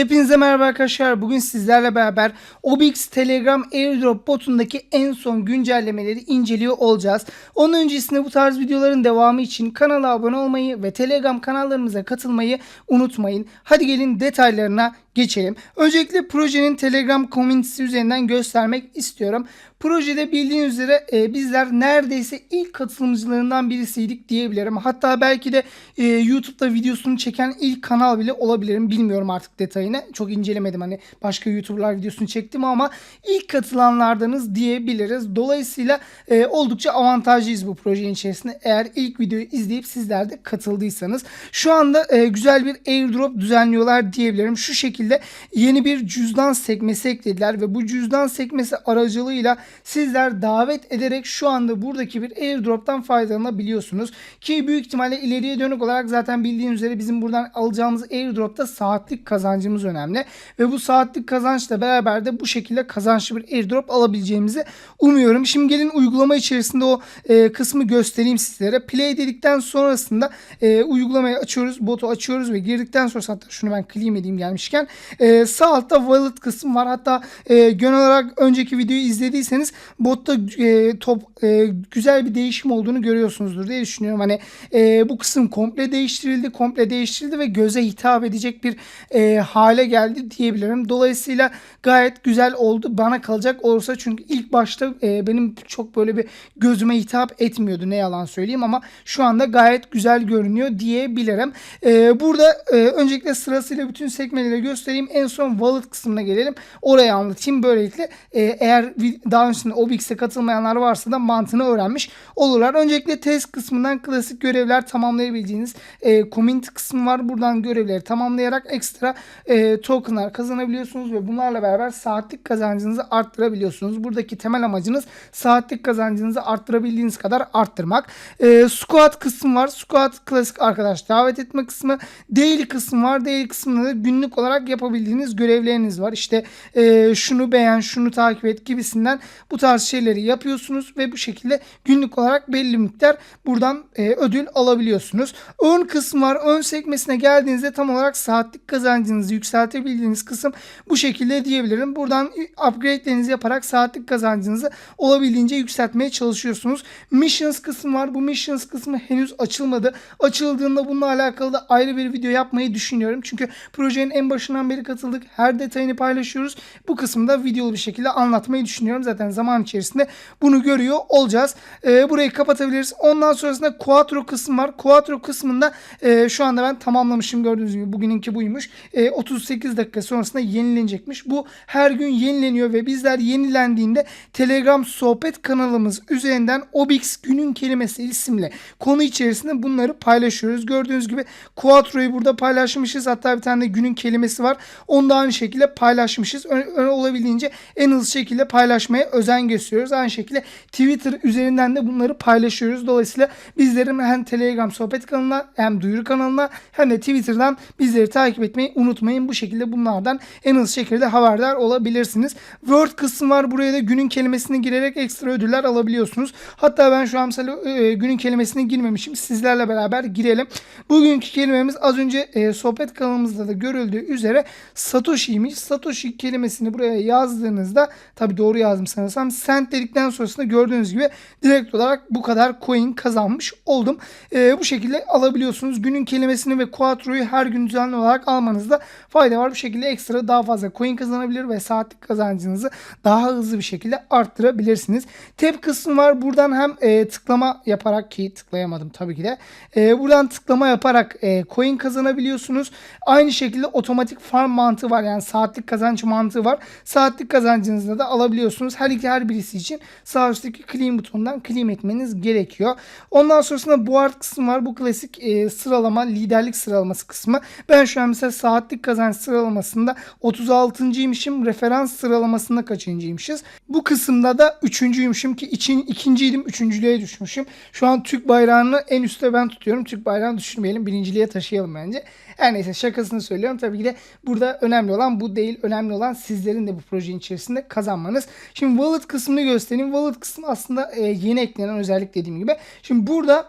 Hepinize merhaba arkadaşlar. Bugün sizlerle beraber Obix Telegram Airdrop botundaki en son güncellemeleri inceliyor olacağız. Onun öncesinde bu tarz videoların devamı için kanala abone olmayı ve Telegram kanallarımıza katılmayı unutmayın. Hadi gelin detaylarına geçelim. Öncelikle projenin Telegram komünitesi üzerinden göstermek istiyorum. Projede bildiğiniz üzere e, bizler neredeyse ilk katılımcılarından birisiydik diyebilirim. Hatta belki de e, YouTube'da videosunu çeken ilk kanal bile olabilirim. Bilmiyorum artık detayını. Çok incelemedim hani başka YouTuber'lar videosunu çektim ama ilk katılanlardanız diyebiliriz. Dolayısıyla e, oldukça avantajlıyız bu projenin içerisinde. Eğer ilk videoyu izleyip sizler de katıldıysanız. Şu anda e, güzel bir airdrop düzenliyorlar diyebilirim. Şu şekilde yeni bir cüzdan sekmesi eklediler ve bu cüzdan sekmesi aracılığıyla sizler davet ederek şu anda buradaki bir airdrop'tan faydalanabiliyorsunuz. Ki büyük ihtimalle ileriye dönük olarak zaten bildiğiniz üzere bizim buradan alacağımız airdrop'ta saatlik kazancımız önemli. Ve bu saatlik kazançla beraber de bu şekilde kazançlı bir airdrop alabileceğimizi umuyorum. Şimdi gelin uygulama içerisinde o e, kısmı göstereyim sizlere. Play dedikten sonrasında e, uygulamayı açıyoruz. Botu açıyoruz ve girdikten sonra hatta şunu ben claim edeyim gelmişken e, sağ altta wallet kısmı var. Hatta e, genel olarak önceki videoyu izlediyseniz botta e, top e, güzel bir değişim olduğunu görüyorsunuzdur diye düşünüyorum. Hani e, bu kısım komple değiştirildi, komple değiştirildi ve göze hitap edecek bir e, hale geldi diyebilirim. Dolayısıyla gayet güzel oldu. Bana kalacak olursa çünkü ilk başta e, benim çok böyle bir gözüme hitap etmiyordu ne yalan söyleyeyim ama şu anda gayet güzel görünüyor diyebilirim. E, burada e, öncelikle sırasıyla bütün sekmeleri göstereyim. En son wallet kısmına gelelim. Orayı anlatayım. Böylelikle e, eğer vi- daha öncesinde OBX'e katılmayanlar varsa da mantığını öğrenmiş olurlar. Öncelikle test kısmından klasik görevler tamamlayabileceğiniz e, community kısmı var. Buradan görevleri tamamlayarak ekstra e, tokenlar kazanabiliyorsunuz ve bunlarla beraber saatlik kazancınızı arttırabiliyorsunuz. Buradaki temel amacınız saatlik kazancınızı arttırabildiğiniz kadar arttırmak. E, squad kısmı var. Squad klasik arkadaş davet etme kısmı. Daily kısmı var. Daily kısmında da günlük olarak yapabildiğiniz görevleriniz var. İşte e, şunu beğen, şunu takip et gibisinden bu tarz şeyleri yapıyorsunuz ve bu şekilde günlük olarak belli miktar buradan e, ödül alabiliyorsunuz. Ön kısmı var. Ön sekmesine geldiğinizde tam olarak saatlik kazancınızı yükseltebildiğiniz kısım bu şekilde diyebilirim. Buradan upgrade'lerinizi yaparak saatlik kazancınızı olabildiğince yükseltmeye çalışıyorsunuz. Missions kısmı var. Bu missions kısmı henüz açılmadı. Açıldığında bununla alakalı da ayrı bir video yapmayı düşünüyorum. Çünkü projenin en başından beri katıldık. Her detayını paylaşıyoruz. Bu kısımda videolu bir şekilde anlatmayı düşünüyorum. Zaten zaman içerisinde bunu görüyor olacağız. Ee, burayı kapatabiliriz. Ondan sonrasında Quattro kısmı var. Quattro kısmında e, şu anda ben tamamlamışım. Gördüğünüz gibi bugününki buymuş. E, 38 dakika sonrasında yenilenecekmiş. Bu her gün yenileniyor ve bizler yenilendiğinde Telegram sohbet kanalımız üzerinden Obix günün kelimesi isimli konu içerisinde bunları paylaşıyoruz. Gördüğünüz gibi Quattro'yu burada paylaşmışız. Hatta bir tane de günün kelimesi var. Onu da aynı şekilde paylaşmışız. Ö- olabildiğince en hızlı şekilde paylaşmaya özen gösteriyoruz. Aynı şekilde Twitter üzerinden de bunları paylaşıyoruz. Dolayısıyla bizlerin hem Telegram sohbet kanalına hem duyuru kanalına hem de Twitter'dan bizleri takip etmeyi unutmayın. Bu şekilde bunlardan en hızlı şekilde haberdar olabilirsiniz. Word kısmı var. Buraya da günün kelimesini girerek ekstra ödüller alabiliyorsunuz. Hatta ben şu an mesela e, günün kelimesini girmemişim. Sizlerle beraber girelim. Bugünkü kelimemiz az önce e, sohbet kanalımızda da görüldüğü üzere Satoshi'ymiş. Satoshi kelimesini buraya yazdığınızda tabi doğru yazdım sanırsam. Sent dedikten sonrasında gördüğünüz gibi direkt olarak bu kadar coin kazanmış oldum. E, bu şekilde alabiliyorsunuz. Günün kelimesini ve Quattro'yu her gün düzenli olarak almanızda fayda var. Bu şekilde ekstra daha fazla coin kazanabilir ve saatlik kazancınızı daha hızlı bir şekilde arttırabilirsiniz. Tab kısmı var. Buradan hem e, tıklama yaparak ki tıklayamadım tabii ki de. E, buradan tıklama yaparak e, coin kazanabiliyorsunuz. Aynı şekilde otomatik farm mantığı var. Yani saatlik kazanç mantığı var. Saatlik kazancınızı da alabiliyorsunuz. Her iki her birisi için sağ üstteki claim butonundan claim etmeniz gerekiyor. Ondan sonrasında board kısmı var. Bu klasik e, sıralama, liderlik sıralaması kısmı. Ben şu an mesela saatlik kazanç sıralamasında 36.ymişim. Referans sıralamasında kaçıncıymışız. Bu kısımda da üçüncüymüşüm ki için ikinciydim. Üçüncülüğe düşmüşüm. Şu an Türk bayrağını en üstte ben tutuyorum. Türk bayrağını düşürmeyelim. Birinciliğe taşıyalım bence. Her neyse şakasını söylüyorum. Tabii ki de burada önemli olan bu değil. Önemli olan sizlerin de bu projenin içerisinde kazanmanız. Şimdi wallet kısmını göstereyim. Wallet kısmı aslında e, yeni eklenen özellik dediğim gibi. Şimdi burada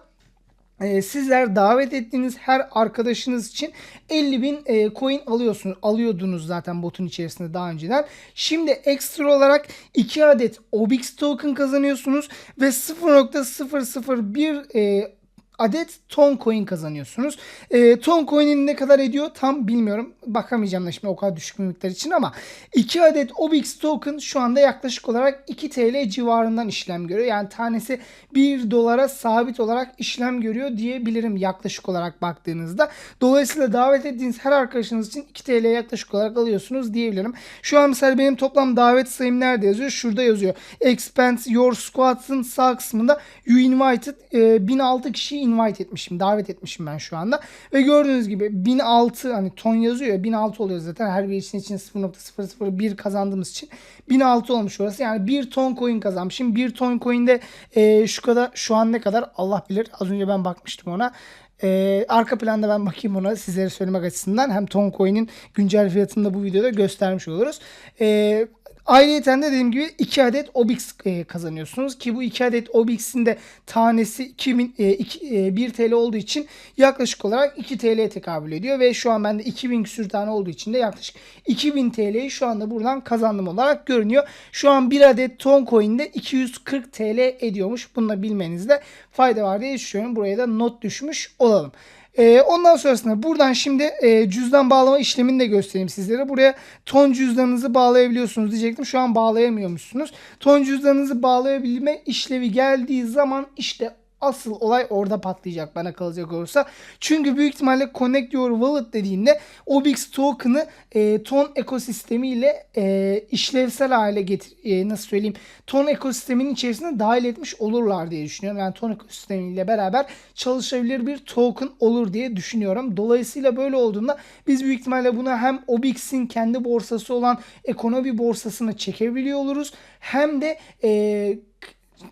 e, sizler davet ettiğiniz her arkadaşınız için 50 bin e, coin alıyorsunuz. Alıyordunuz zaten botun içerisinde daha önceden. Şimdi ekstra olarak 2 adet OBX token kazanıyorsunuz ve 0.001 e, adet ton coin kazanıyorsunuz. E, ton coin'in ne kadar ediyor tam bilmiyorum. Bakamayacağım da şimdi o kadar düşük bir miktar için ama 2 adet OBX token şu anda yaklaşık olarak 2 TL civarından işlem görüyor. Yani tanesi 1 dolara sabit olarak işlem görüyor diyebilirim yaklaşık olarak baktığınızda. Dolayısıyla davet ettiğiniz her arkadaşınız için 2 TL yaklaşık olarak alıyorsunuz diyebilirim. Şu an mesela benim toplam davet sayım nerede yazıyor? Şurada yazıyor. Expand your squad'ın sağ kısmında you invited e, 1006 invite etmişim. Davet etmişim ben şu anda. Ve gördüğünüz gibi 1006 hani ton yazıyor ya 1006 oluyor zaten. Her bir için için 0.001 kazandığımız için 1006 olmuş orası. Yani 1 ton coin kazanmışım. 1 ton coin'de e, şu kadar şu an ne kadar Allah bilir. Az önce ben bakmıştım ona. Ee, arka planda ben bakayım ona sizlere söylemek açısından hem Toncoin'in güncel fiyatını da bu videoda göstermiş oluruz. Ee, Ayrıca de dediğim gibi 2 adet Obix e, kazanıyorsunuz ki bu 2 adet Obix'in de tanesi 2000, e, 2, e, 1 TL olduğu için yaklaşık olarak 2 TL'ye tekabül ediyor ve şu an bende 2000 küsür tane olduğu için de yaklaşık 2000 TL'yi şu anda buradan kazandım olarak görünüyor. Şu an 1 adet Toncoin'de 240 TL ediyormuş. Bunu da bilmenizde fayda var diye düşünüyorum. Buraya da not düşmüş olalım. E, ondan sonrasında buradan şimdi e, cüzdan bağlama işlemini de göstereyim sizlere. Buraya ton cüzdanınızı bağlayabiliyorsunuz diyecektim. Şu an bağlayamıyormuşsunuz. Ton cüzdanınızı bağlayabilme işlevi geldiği zaman işte asıl olay orada patlayacak bana kalacak olursa. Çünkü büyük ihtimalle Connect Your Wallet dediğinde OBX token'ı e, ton ekosistemiyle e, işlevsel hale getir e, nasıl söyleyeyim ton ekosisteminin içerisine dahil etmiş olurlar diye düşünüyorum. Yani ton ekosistemiyle beraber çalışabilir bir token olur diye düşünüyorum. Dolayısıyla böyle olduğunda biz büyük ihtimalle bunu hem OBX'in kendi borsası olan ekonomi borsasına çekebiliyor oluruz. Hem de e,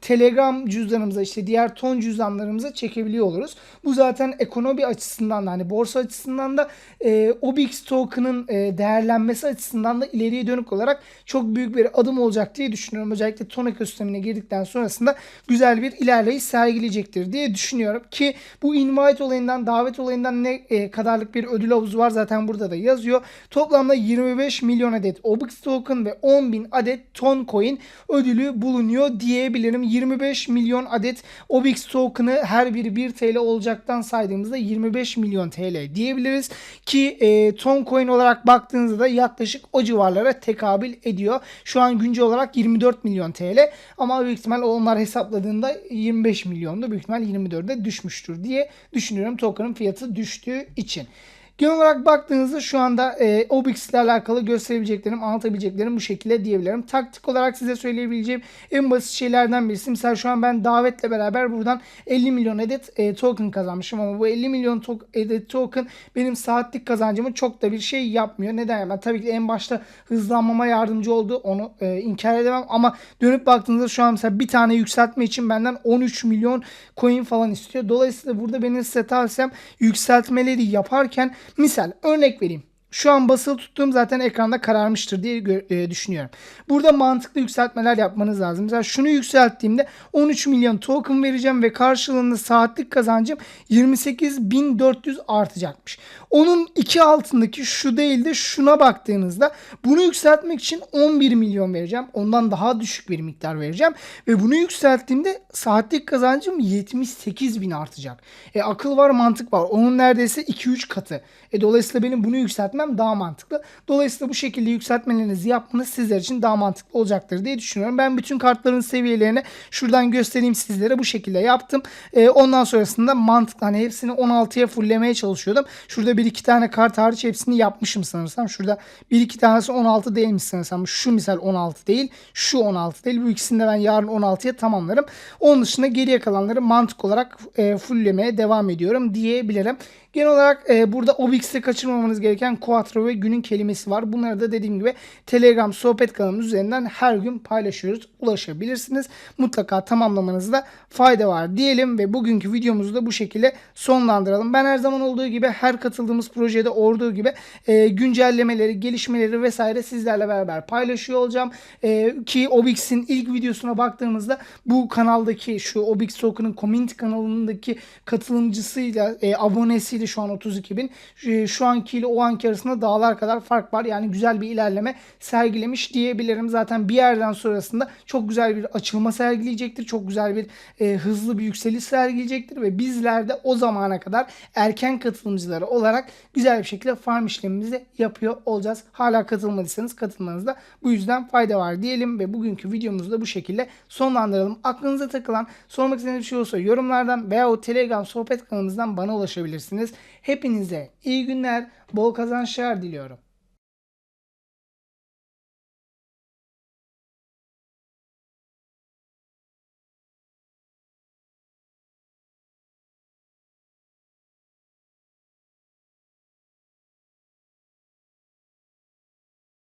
Telegram cüzdanımıza işte diğer ton cüzdanlarımıza çekebiliyor oluruz. Bu zaten ekonomi açısından da hani borsa açısından da e, OBX token'ın e, değerlenmesi açısından da ileriye dönük olarak çok büyük bir adım olacak diye düşünüyorum. Özellikle ton ekosistemine girdikten sonrasında güzel bir ilerleyiş sergileyecektir diye düşünüyorum ki bu invite olayından davet olayından ne e, kadarlık bir ödül havuzu var zaten burada da yazıyor. Toplamda 25 milyon adet OBX token ve 10 bin adet ton coin ödülü bulunuyor diyebilirim. 25 milyon adet OBX token'ı her biri 1 TL olacaktan saydığımızda 25 milyon TL diyebiliriz. Ki e, ton coin olarak baktığınızda da yaklaşık o civarlara tekabül ediyor. Şu an güncel olarak 24 milyon TL ama büyük ihtimal onlar hesapladığında 25 milyonda büyük ihtimal 24'e düşmüştür diye düşünüyorum token'ın fiyatı düştüğü için. Genel olarak baktığınızda şu anda e, OBX ile alakalı gösterebileceklerim, anlatabileceklerim bu şekilde diyebilirim. Taktik olarak size söyleyebileceğim en basit şeylerden birisi. Mesela şu an ben davetle beraber buradan 50 milyon adet e, token kazanmışım ama bu 50 milyon to adet token benim saatlik kazancımı çok da bir şey yapmıyor. Neden? Yani tabii ki en başta hızlanmama yardımcı oldu. Onu e, inkar edemem ama dönüp baktığınızda şu an mesela bir tane yükseltme için benden 13 milyon coin falan istiyor. Dolayısıyla burada benim size tavsiyem yükseltmeleri yaparken Misal örnek vereyim. Şu an basılı tuttuğum zaten ekranda kararmıştır diye e, düşünüyorum. Burada mantıklı yükseltmeler yapmanız lazım. Mesela şunu yükselttiğimde 13 milyon token vereceğim ve karşılığında saatlik kazancım 28.400 artacakmış. Onun iki altındaki şu değil de şuna baktığınızda bunu yükseltmek için 11 milyon vereceğim. Ondan daha düşük bir miktar vereceğim. Ve bunu yükselttiğimde saatlik kazancım 78 bin artacak. E, akıl var mantık var. Onun neredeyse 2-3 katı. E, dolayısıyla benim bunu yükseltmem daha mantıklı. Dolayısıyla bu şekilde yükseltmelerinizi yapmanız sizler için daha mantıklı olacaktır diye düşünüyorum. Ben bütün kartların seviyelerini şuradan göstereyim sizlere. Bu şekilde yaptım. E, ondan sonrasında mantıklı hani hepsini 16'ya fulllemeye çalışıyordum. Şurada bir iki tane kart hariç hepsini yapmışım sanırsam. Şurada bir iki tanesi 16 değilmiş sanırsam. Şu misal 16 değil. Şu 16 değil. Bu ikisini de ben yarın 16'ya tamamlarım. Onun dışında geriye kalanları mantık olarak e, fulllemeye devam ediyorum diyebilirim. Genel olarak e, burada Obix'te kaçırmamanız gereken Quattro ve günün kelimesi var. Bunları da dediğim gibi Telegram sohbet kanalımız üzerinden her gün paylaşıyoruz. Ulaşabilirsiniz. Mutlaka tamamlamanızda fayda var diyelim ve bugünkü videomuzu da bu şekilde sonlandıralım. Ben her zaman olduğu gibi her katıldığımız projede olduğu gibi e, güncellemeleri, gelişmeleri vesaire sizlerle beraber paylaşıyor olacağım. E, ki Obix'in ilk videosuna baktığımızda bu kanaldaki şu Obix Token'ın community kanalındaki katılımcısıyla e, abonesiyle şu an 32 bin. E, şu ankiyle o anki arasında dağlar kadar fark var. Yani güzel bir ilerleme sergilemiş diyebilirim. Zaten bir yerden sonrasında çok güzel bir açılma sergileyecektir. Çok güzel bir e, hızlı bir yükseliş sergileyecektir ve bizler de o zamana kadar erken katılımcıları olarak güzel bir şekilde farm işlemimizi yapıyor olacağız. Hala katılmadıysanız katılmanızda bu yüzden fayda var diyelim ve bugünkü videomuzu da bu şekilde sonlandıralım. Aklınıza takılan, sormak istediğiniz bir şey olursa yorumlardan veya o Telegram sohbet kanalımızdan bana ulaşabilirsiniz. Hepinize iyi günler, bol kazançlar diliyorum.